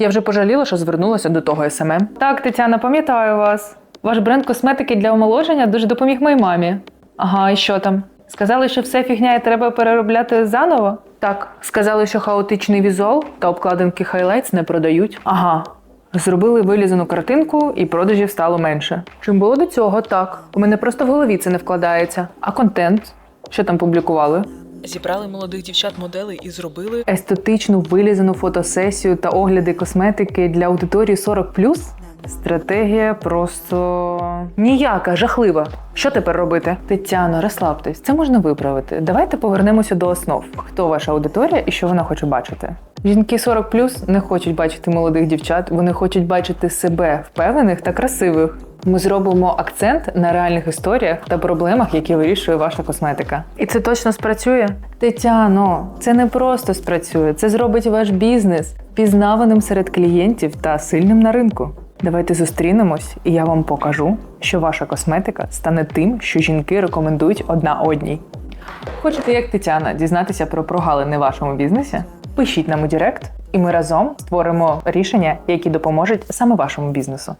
Я вже пожаліла, що звернулася до того СММ. Так, Тетяна, пам'ятаю вас. Ваш бренд косметики для омоложення дуже допоміг моїй мамі. Ага, і що там? Сказали, що все фігня і треба переробляти заново? Так, сказали, що хаотичний візуал та обкладинки хайлайтс не продають. Ага. Зробили вилізану картинку і продажів стало менше. Чим було до цього, так. У мене просто в голові це не вкладається. А контент? Що там публікували? Зібрали молодих дівчат-модели і зробили естетичну вилізану фотосесію та огляди косметики для аудиторії 40+? Стратегія просто ніяка, жахлива. Що тепер робити? Тетяно, розслабтесь, це можна виправити. Давайте повернемося до основ. Хто ваша аудиторія і що вона хоче бачити? Жінки 40+, не хочуть бачити молодих дівчат, вони хочуть бачити себе впевнених та красивих. Ми зробимо акцент на реальних історіях та проблемах, які вирішує ваша косметика. І це точно спрацює? Тетяно, це не просто спрацює, це зробить ваш бізнес пізнаваним серед клієнтів та сильним на ринку. Давайте зустрінемось, і я вам покажу, що ваша косметика стане тим, що жінки рекомендують одна одній. Хочете, як Тетяна, дізнатися про прогалини в вашому бізнесі? Пишіть нам у Директ, і ми разом створимо рішення, які допоможуть саме вашому бізнесу.